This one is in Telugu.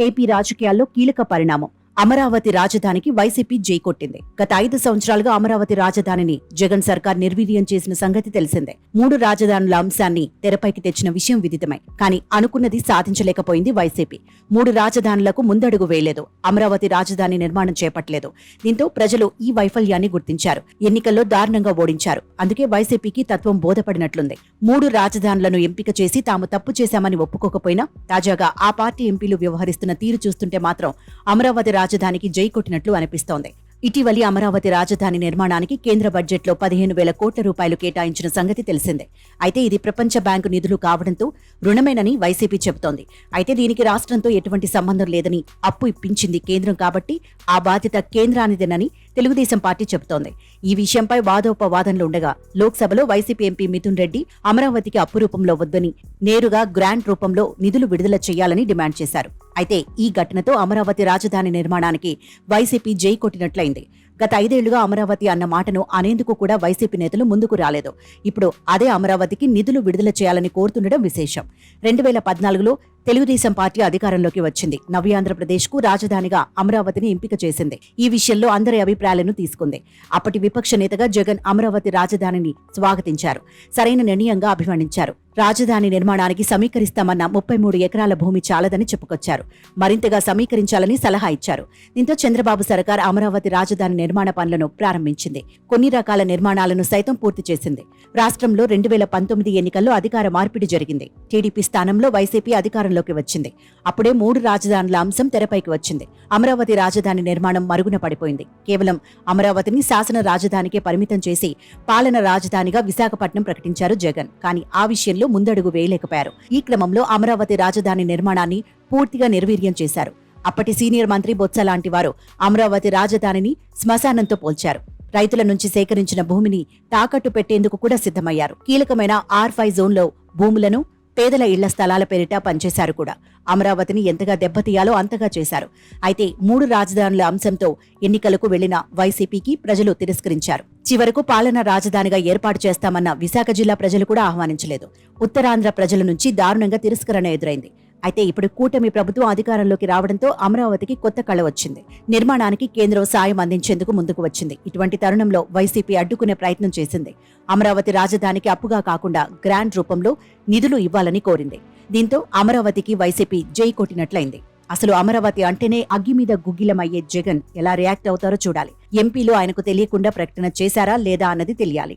ఏపీ రాజకీయాల్లో కీలక పరిణామం. అమరావతి రాజధానికి వైసీపీ జై కొట్టింది. గత ఐదు సంవత్సరాలుగా అమరావతి రాజధానిని జగన్ సర్కార్ నిర్వీర్యం చేసిన సంగతి తెలిసిందే. మూడు రాజధానుల అంశాన్ని తెరపైకి తెచ్చిన విషయం విదితమై. కానీ అనుకున్నది సాధించలేకపోయింది వైసీపీ. మూడు రాజధానులకు ముందడుగు వేయలేదు. అమరావతి రాజధాని నిర్మాణం చేపట్టలేదు. దీంతో ప్రజలు ఈ వైఫల్యాన్ని గుర్తించారు. ఎన్నికల్లో దారుణంగా ఓడించారు. అందుకే వైసీపీకి తత్వం బోధపడినట్లుంది. మూడు రాజధానులను ఎంపిక చేసి తాము తప్పు చేశామని ఒప్పుకోకపోయినా తాజాగా ఆ పార్టీ ఎంపీలు వ్యవహరిస్తున్న తీరు చూస్తుంటే మాత్రం అమరావతి రాజధానికి జై కొట్టినట్లు అనిపిస్తోంది. ఇటీవలి అమరావతి రాజధాని నిర్మాణానికి కేంద్ర బడ్జెట్లో పదిహేను వేల కోట్ల రూపాయలు కేటాయించిన సంగతి తెలిసిందే. అయితే ఇది ప్రపంచ బ్యాంకు నిధులు కావడంతో రుణమేనని వైసీపీ చెబుతోంది. అయితే దీనికి రాష్ట్రంతో ఎటువంటి సంబంధం లేదని అప్పు ఇప్పించింది కేంద్రం కాబట్టి ఆ బాధ్యత కేంద్రానిదేనని తెలుగుదేశం పార్టీ చెబుతోంది. ఈ విషయంపై వాదోపవాదనలు ఉండగా లోక్సభలో వైసీపీ ఎంపీ మిథున్ రెడ్డి అమరావతికి అప్పు రూపంలో వద్దని నేరుగా గ్రాంట్ రూపంలో నిధులు విడుదల చేయాలని డిమాండ్ చేశారు. అయితే ఈ ఘటనతో అమరావతి రాజధాని నిర్మాణానికి వైసీపీ జై కొట్టినట్లయింది. గత ఐదేళ్ళుగా అమరావతి అన్న మాటను అనేందుకు కూడా వైసీపీ నేతలు ముందుకు రాలేదు. ఇప్పుడు అదే అమరావతికి నిధులు విడుదల చేయాలని కోరుతుండడం విశేషం. రెండు వేల పద్నాలుగులో తెలుగుదేశం పార్టీ అధికారంలోకి వచ్చింది. నవ్యాంధ్రప్రదేశ్కు రాజధానిగా అమరావతిని ఎంపిక చేసింది. ఈ విషయంలో అందరి అభిప్రాయాలను తీసుకుంది. అప్పటి విపక్ష నేతగా జగన్ అమరావతి రాజధానిని స్వాగతించారు. సరైన నిర్ణయంగా అభివర్ణించారు. రాజధాని నిర్మాణానికి సమీకరిస్తామన్న ముప్పై మూడు ఎకరాల భూమి చాలదని చెప్పుకొచ్చారు. మరింతగా సమీకరించాలని సలహా ఇచ్చారు. దీంతో చంద్రబాబు సర్కార్ అమరావతి రాజధాని నిర్మాణ పనులను ప్రారంభించింది. కొన్ని రకాల నిర్మాణాలను సైతం పూర్తి చేసింది. రాష్ట్రంలో రెండు వేల పంతొమ్మిది ఎన్నికల్లో అధికార మార్పిడి జరిగింది. టీడీపీ స్థానంలో వైసీపీ అధికారంలోకి వచ్చింది. అప్పుడే మూడు రాజధానుల అంశం తెరపైకి వచ్చింది. అమరావతి రాజధాని నిర్మాణం మరుగున పడిపోయింది. కేవలం అమరావతిని శాసన రాజధానికే పరిమితం చేసి పాలన రాజధానిగా విశాఖపట్నం ప్రకటించారు జగన్. కానీ ఆ విషయంలో ముందడుగు వేయలేకపోయారు. ఈ క్రమంలో అమరావతి రాజధాని నిర్మాణాన్ని పూర్తిగా నిర్వీర్యం చేశారు. అప్పటి సీనియర్ మంత్రి బొత్స లాంటి వారు అమరావతి రాజధానిని శ్మశానంతో పోల్చారు. రైతుల నుంచి సేకరించిన భూమిని తాకట్టు పెట్టేందుకు కూడా సిద్ధమయ్యారు. కీలకమైన ఆర్ ఫైవ్ జోన్లో భూములను పేదల ఇళ్ళ స్థలాల పేరిట పనిచేశారు కూడా. అమరావతిని ఎంతగా దెబ్బతీయాలో అంతగా చేశారు. అయితే మూడు రాజధానుల అంశంతో ఎన్నికలకు వెళ్ళిన వైసీపీకి ప్రజలు తిరస్కరించారు. చివరకు పాలన రాజధానిగా ఏర్పాటు చేస్తామన్న విశాఖ జిల్లా ప్రజలు కూడా ఆహ్వానించలేదు. ఉత్తరాంధ్ర ప్రజల నుంచి దారుణంగా తిరస్కరణ ఎదురైంది. అయితే ఇప్పుడు కూటమి ప్రభుత్వం అధికారంలోకి రావడంతో అమరావతికి కొత్త కళ వచ్చింది. నిర్మాణానికి కేంద్రం సాయం అందించేందుకు ముందుకు వచ్చింది. ఇటువంటి తరుణంలో వైసీపీ అడ్డుకునే ప్రయత్నం చేసింది. అమరావతి రాజధానికి అప్పుగా కాకుండా గ్రాంట్ రూపంలో నిధులు ఇవ్వాలని కోరింది. దీంతో అమరావతికి వైసీపీ జై కొట్టినట్లయింది. అసలు అమరావతి అంటేనే అగ్గి మీద గుగ్గిలమయ్యే జగన్ ఎలా రియాక్ట్ అవుతారో చూడాలి. ఎంపీలు ఆయనకు తెలియకుండా ప్రకటన చేశారా లేదా అన్నది తెలియాలి.